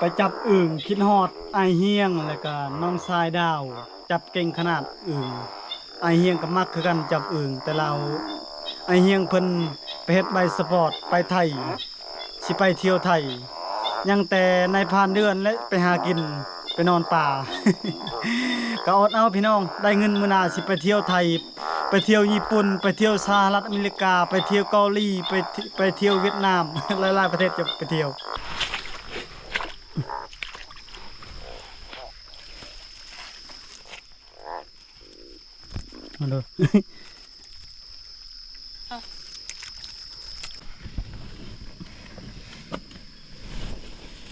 ไปจับอึ่งคิดฮอดไอเฮียงแล้วก็น้องทรายดาว จับเก่งขนาดอึ่งไอเฮียงก็มักคือกันจับอึ่งแต่เราไอเฮียงเพิ่นไปเฮ็ดใบสปอร์ตไปไทยสิไปเที่ยวไทย ยังแต่ในพานเดือนและไปหากินไปนอนป่า ก็อดเอาพี่น้องได้เงินมื้อหน้าสิไปเที่ยวไทย ไปเที่ยวญี่ปุ่น ไปเที่ยวสหรัฐอเมริกา ไปเที่ยวเกาหลีไปไปเที่ยวเวียดนามหลายๆประเทศจะไปเที่ยว มาดู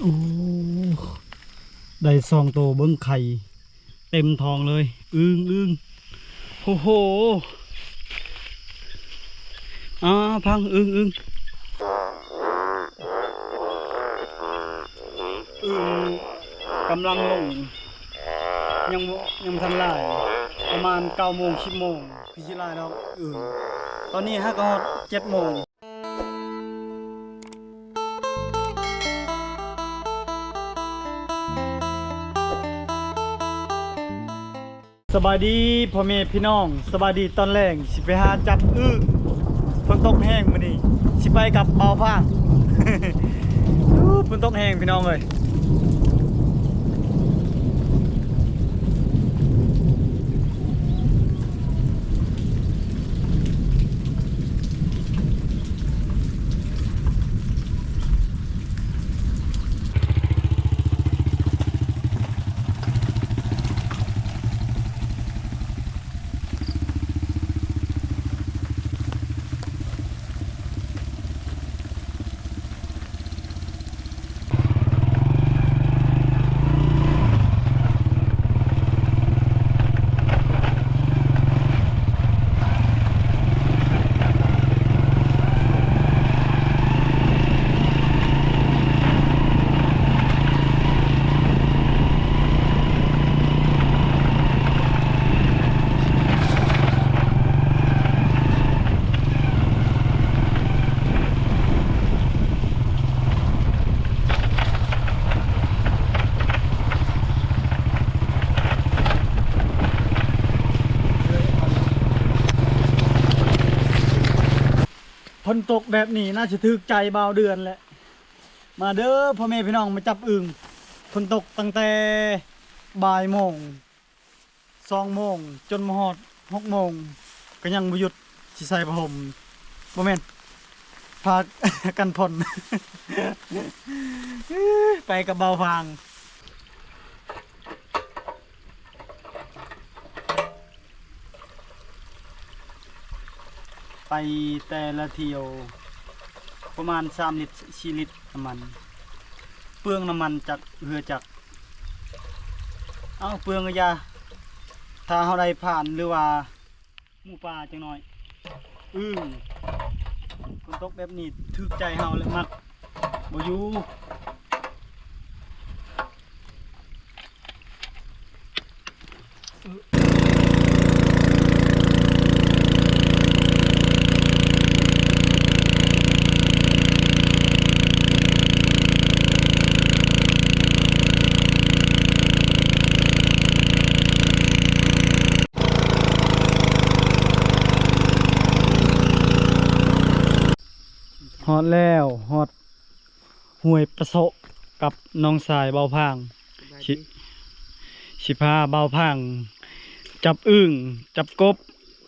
โอ้ได้ซองโตเบิ้งไข่ เต็มทองเลย อึ้งอึ้งโอ้โหอ่าพังอึ้งอึ้งอึ้งกำลังลงยังยังทันไล่ ประมาณเก้าโมงสิบโมงพี่ชิไล่เนาะอึ้งตอนนี้ฮะก็เจ็ดโมงสบายดีพ่อแม่พี่น้องสบายดีตอนแรกสิไปหาจับอึ้งฝนตกแห้งมื้อนี้สิไปกับเบาพางอู้ฝนตกแห้งพี่น้องเอ้ย ตกแบบนี้น่าจะถึกใจเบาวเดือนแหละ มาเด้อพ่อแม่พี่น้องมาจับอึ่งฝนตกตั้งแต่บ่ายโมงสองโมงจนมาฮอดหกโมงก็ยังบ่หยุดสิใส่ผ้าห่มบ่แม่นพากันพ่นไปกับเบาฟาง ไปแต่ละเที่ยว ประมาณสามลิตรสี่ลิตรน้ำมัน เปลืองน้ำมันจากเรือจากเอาเปลืองก็อยาถ้าเขาได้ผ่านหรือว่าหมูปลาจังหน่อย อือฝนตกแบบนี้ถึกใจเฮาเลยมักบ่อยู่ฮอดแล้วฮอดห้วย ประโสะกับน้องสายเบาพางชิชิพาเบาพังจับอึ่งจับกบ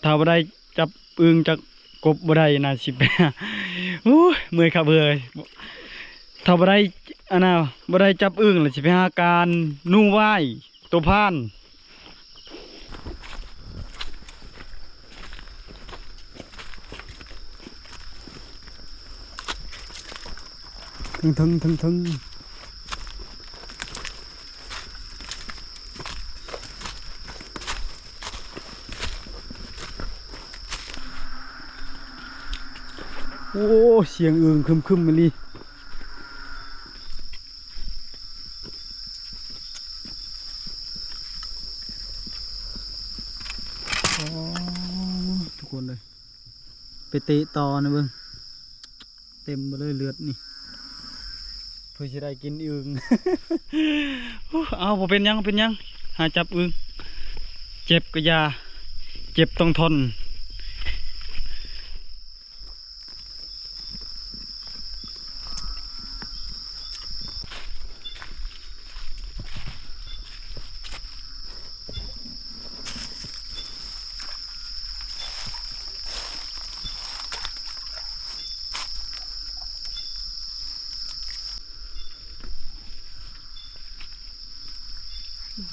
ถ้าบ่ได้จับอึ่งจับกบบ่ได้นะสิไปหาอู้ยเมื่อยครับเอ้ยถ้าบ่ได้อันน่ะบ่ได้จับอึ่งแล้วสิไปหาการนู่ไหว้ตัวพาน ถึงถึงถึงถึงโอ้ เสียงอึ่งคึมคึมมาลีทุกคนเลย ไปเตะต่อนะเบิ้งเต็มไปเลยเลือดนี่ พื่อจะได้กินอึงเอาผมเป็นยังเป็นยัง หาจับอึงเจ็บก็ยา เจ็บต้องทน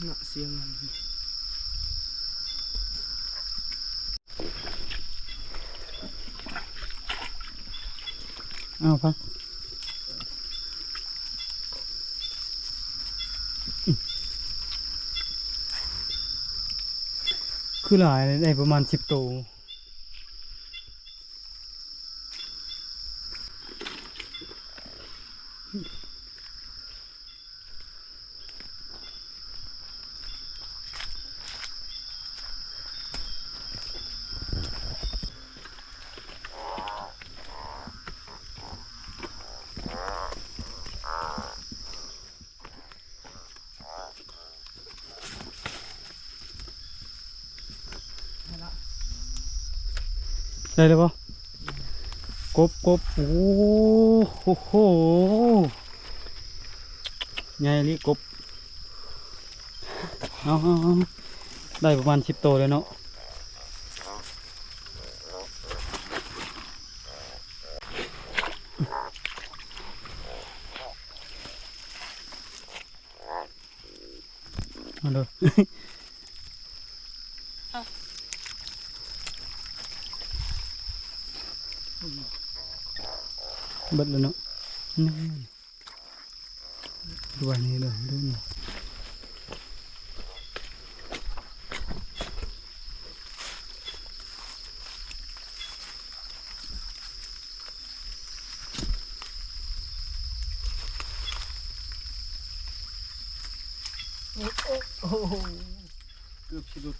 หนักเสียงเอาพักคือหลายได้ประมาณสิบตัว ได้เลยปะกบกบโอ้โหโหใหญ่ลิกบเอาเอาเอาได้ประมาณสิบตัวเลยเนาะเอาเลย เบิดแล้วเนาะนี่ดูอันนี้เลยดูนี่โอ้โหเกือบสิหลุด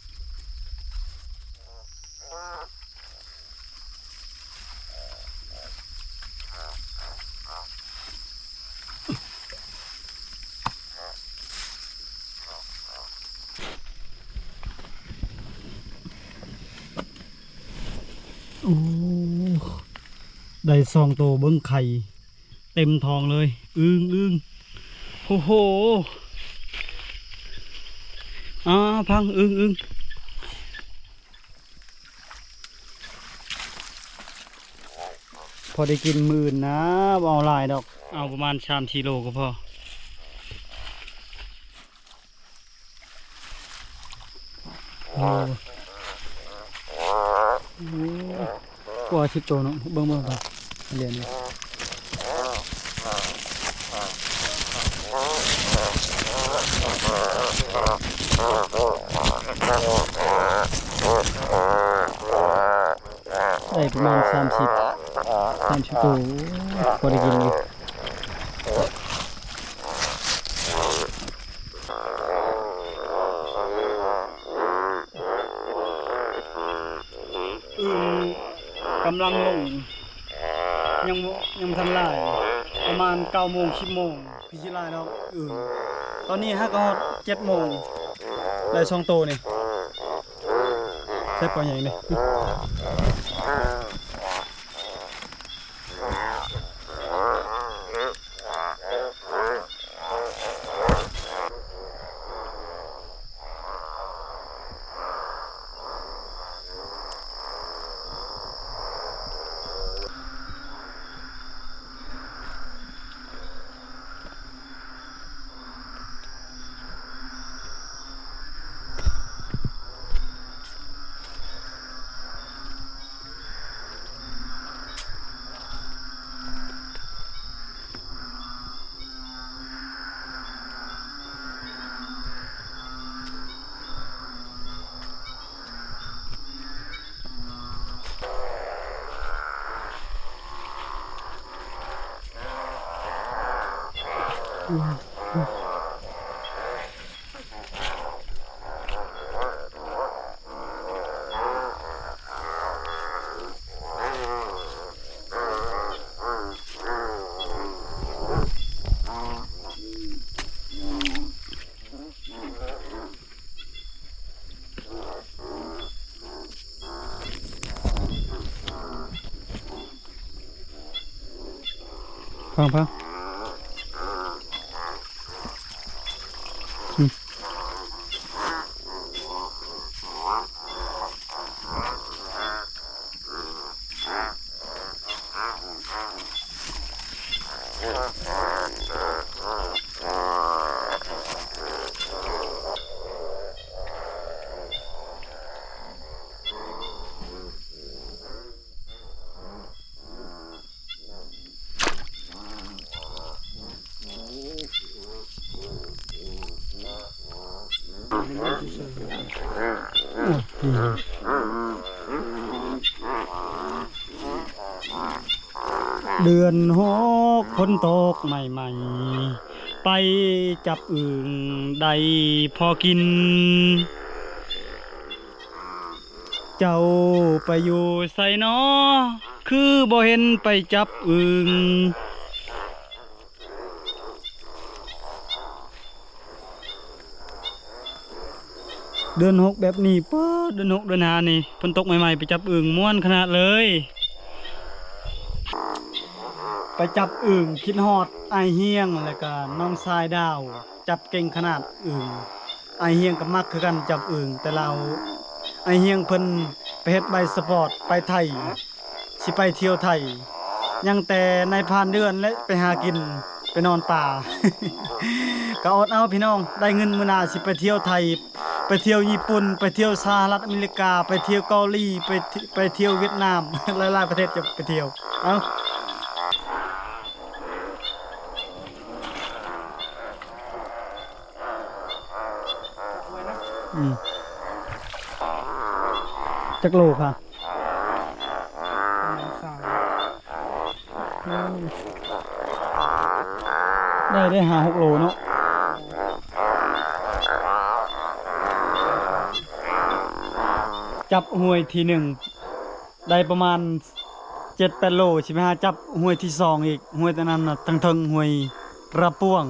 โอ้ได้ซองโตเบิ้งไข่ เต็มทองเลย อึ้งอึ้งโอ้โหอ่าพังอึ้งอึ้งพอได้กินหมื่นนะเอาลายดอก เอาประมาณชามชิโลก็พอโอ้ กว่าสิบตัวเนาะเบิ่งเบิ่งครับเรียนนี่ได้ประมาณสามสิบสามสิบตัวพอได้กินเลยอึงกำลังลง ยังบ่ยังบ่ทันลายประมาณเก้า โมงสิบโมงพี่ชิลายเนาะอึงตอนนี้ฮะก็เจ็ดโมงได้สองโตนี่ใช่ปอยใหญ่นี่ย 棒棒。 เดือนหกคนตกใหม่ๆ ไปจับอึ่งได้พอกิน เจ้าไปอยู่ใส่นอคือบ่เห็นไปจับอึ่งเดือนหกแบบนี้ป้าเดือนหกเดือนหานี่ฝนตกใหม่ๆ ไปจับอึ่งม่วนขนาดเลย ไปจับอึ่งคิดฮอดไอเฮียงแล้วก็น้องทรายดาว จับเก่งขนาดอึ่งไอเฮียงกับมักคือกันจับอึ่งแต่เราไอเฮียงเพิ่นไปเฮ็ดใบสปอร์ตไปไทยสิไปเที่ยวไทย ยังแต่ในพานเดือนและไปหากินไปนอนป่าก็อดเอาพี่น้องได้เงินมื้อหน้าสิไปเที่ยวไทย ไปเที่ยวญี่ปุ่น ไปเที่ยวสหรัฐอเมริกา ไปเที่ยวเกาหลีไปไปเที่ยวเวียดนามหลายๆประเทศจะไปเที่ยวเอ้า จักโลค่ะสามได้ได้หาหกโลเนาะจับหวยทีหนึ่งได้ประมาณเจ็ดแปดโลใช่ไหมฮะจับหวยที่สองอีกหวยตัวนั้นนะทั้งทั้งหวยระป้วง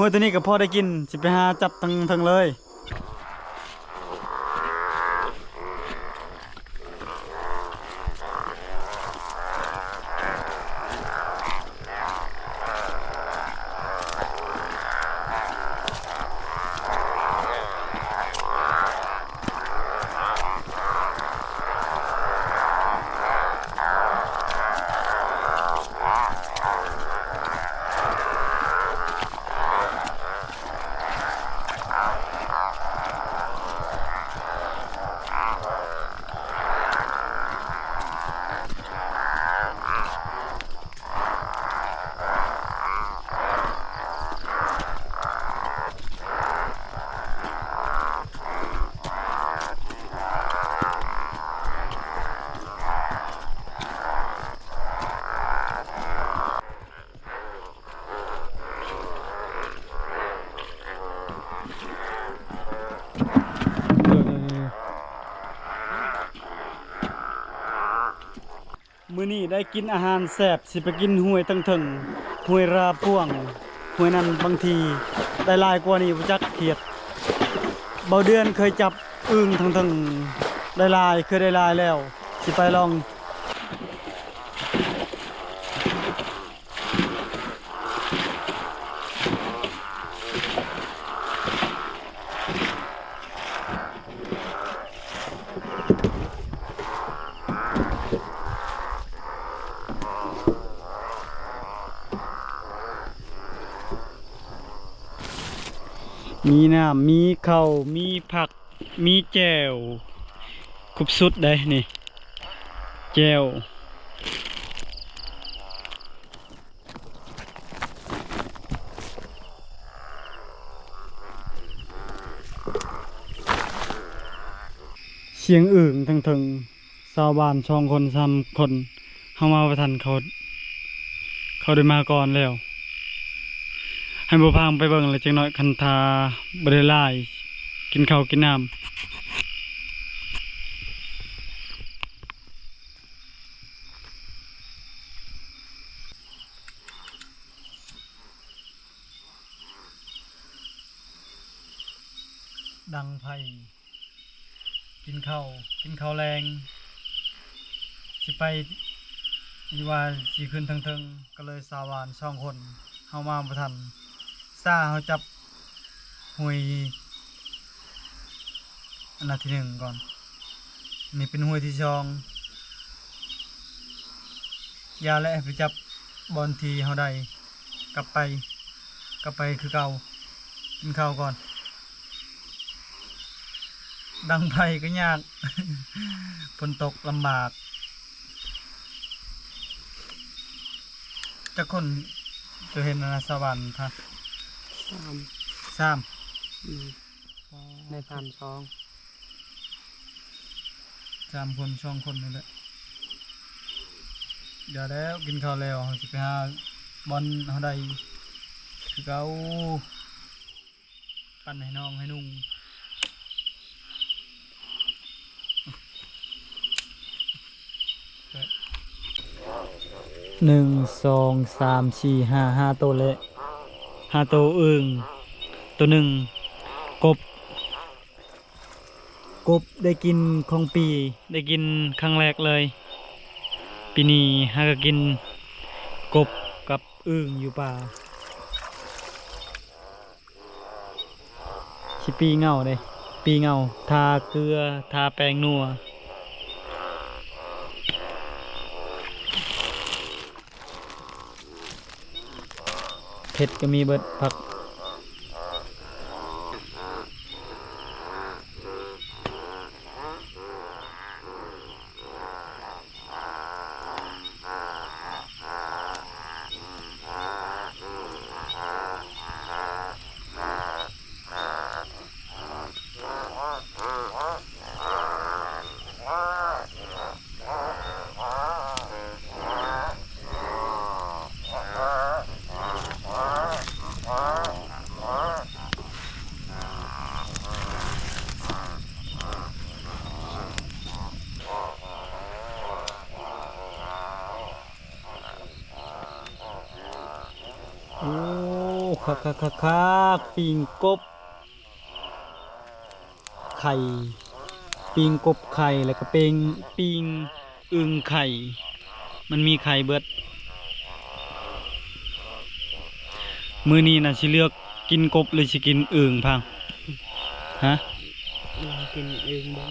ห้วยตัวนี้ก็พอได้กินสิไปหาจับทั้งทั้งเลย มื้อนี้ ได้กินอาหารแซ่บสิไปกินห้วยตั้งถึงห้วยราพ่วงห้วยนั้นบางทีได้ลายกว่านี้บ่จักเขียดเบาเดือนเคยจับอึ้งทั้งถึงได้ลายเคยได้ลายแล้ว สิไปลอง มีน้ำมีเข้ามีผัก มีแจ่วครบสุดได้นี่ แจ่วเสียงอึ่งทั้งถึงชาวบ้านช่องคนซ้ำคนเฮามาประทันเขา เขาได้มาก่อนแล้ว ให้บ่พางไปเบิ่งเลยจังน้อยคันทาบ่ไลายกินข้าวกินน้ำดังไผ่กินข้าวกินข้าวแรงสิไปอีว่าสิขึ้นเทิงๆก็เลยสาวานสองคนเฮามาบ่ทัน ซ่าเฮาจับหวยอันดับที่หนึ่งก่อน นี่เป็นหวยที่สองยาและไปจับบอลทีเฮาได้กลับไปกลับไปคือเก่ากินข้าวก่อน ดังไฟก็ยากฝนตกลำบากจะคนจะเห็นนะสวรรค์ค่ะ สามสามอืมในพันสองสามคนสองคนนี่แหละเดี๋ยวแล้วกินข้าวแล้วเราจะไปหาบอลเขาได้คือเขาปั้นให้น้องให้นุ่งหนึ่งสองสามสี่ห้าห้าตัวเลย ห้าตัวอึ่งตัวหนึ่งกบ กบได้กินของปี ได้กินครั้งแรกเลย ปีนี้ฮาก็กิน กบกับอึ่งอยู่ป่าชิปีเงาเลยปีเงา ทาเกลือ ทาแป้งนัว เผ็ดก็มีเบิดผัก โอ้ คักคักคักคักปิงกบ ไข่ปิงกบไข่แล้วก็เป็งปิงอึงไข่ มันมีไข่เบิด มือนี้นะสิเลือกกินกบหรือสิกินอึ่งพังฮะเรากินเองบ้าง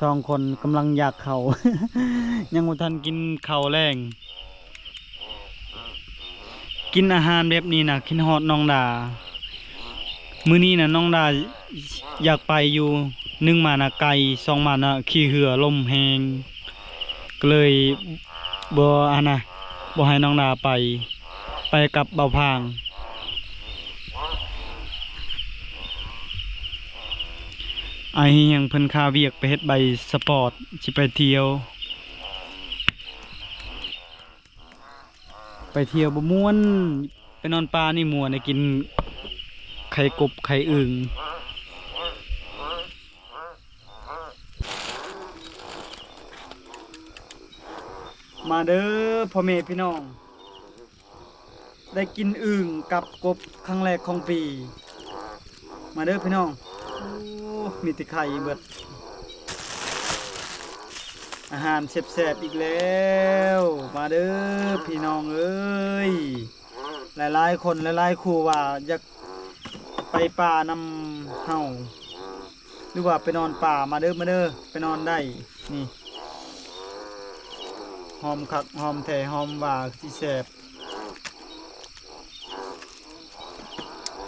สองคนกำลังอยากเขา ยังบ่ทันกินข้าวแรง กินอาหารแบบนี้นะกินฮอดน้องดา มื้อนี้นะน้องดาอยากไปอยู่หนึ่งมานะไก่สองมานะขี่เหือลมแหงก็เลยบ่อันนะบ่ให้น้องดาไป ไปกับเบาพาง ไอเฮียังเพิ่นคาเวียกไปเฮ็ดใบสปอร์ตสิไปเที่ยว ไปเที่ยวบม่วนไปนอนป่านี่ม่วในกินไข่กบไข่อึ่งมาเด้อพ่อแม่พี่น้อง ได้กินอึ่งกับกบครั้งแรกของปี มาเด้อพี่น้องโอ้มีต่ไข่เบิด อาหารแซ่บๆอีกแล้ว มาเด้อพี่น้องเอ้ยหลายๆคนหลายๆคู่ว่าอยากไปป่านำเฮาหรือว่าไปนอนป่ามาเด้อมาเด้อไปนอนได้นี่หอมคักหอมแท้หอมว่าสิแซ่บ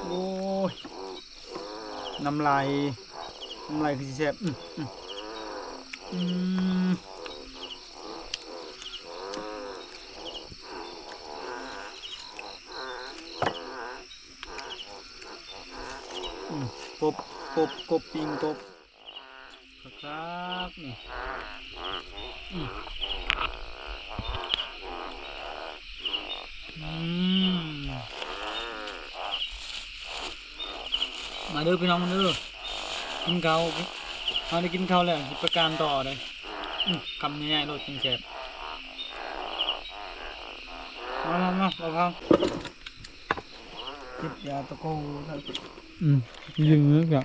โอ้ยน้ำลายน้ำลายคือสิแซ่บอืมอืมอืมกบ กบกบปิงกบครับนี่อืมอืมมาเด้อพี่น้องมาเด้อกินข้าวเราได้กินข้าวแล้วสิประการต่อเลยอื้อคำง่ายๆรสจริงแซ่บมามามาเราพังจิบยาตะโกทั้งติดอืมยิงนึกอะ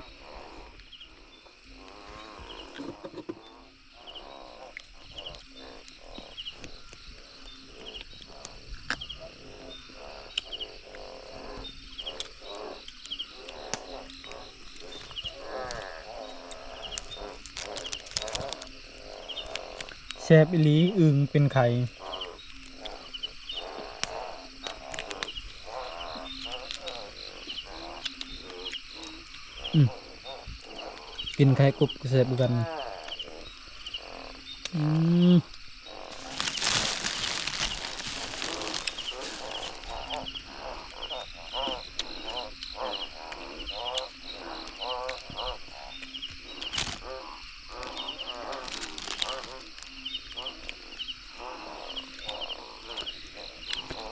แซ บอีลีอึงเป็นไข่อืมกินไข่กรุบแซบกัน อืม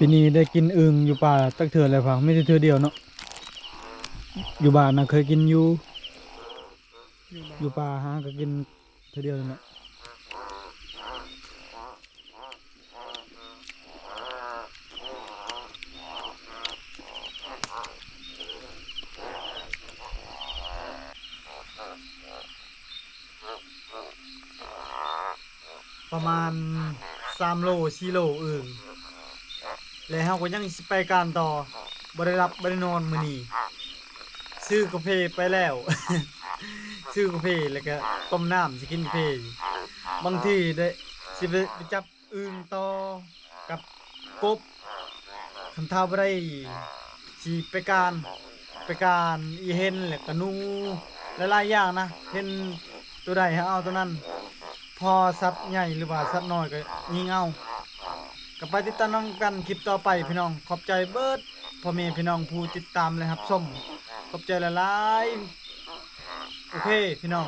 ปีนี้ได้กินอึงอยู่ป่าตักเถื่อเลยพังไม่ใช่เถื่อเดียวเนาะอยู่บ้านนะเคยกินอยู่อยู่ป่าฮะก็กินเถื่อเดียวนั่นแหละประมาณ3โล4โลอึง แล้วเฮาก็ยังสิไปการต่อบ่ได้รับบ่ได้นอนมื้อนี้ซื้อกาแฟไปแล้ว ซื้อกาแฟแล้วก็ต้มน้ำสิกินกาแฟบางทีได้สิไปจับอึงต่อกับกบคันเทาบ่ได้สิไปการไปการอีเห็นแล้วก็นูหลายๆอย่างนะเห็นตัวใดให้เอาตัวนั้น พอสัตว์ใหญ่หรือว่าสัตว์น้อยก็ยิงเอา ก็ไปติดตามน้องกันคลิปต่อไปพี่น้อง ขอบใจเบิร์ดพ่อแม่พี่น้องผู้ติดตามเลยครับส้มขอบใจหลายๆโอเคพี่น้อง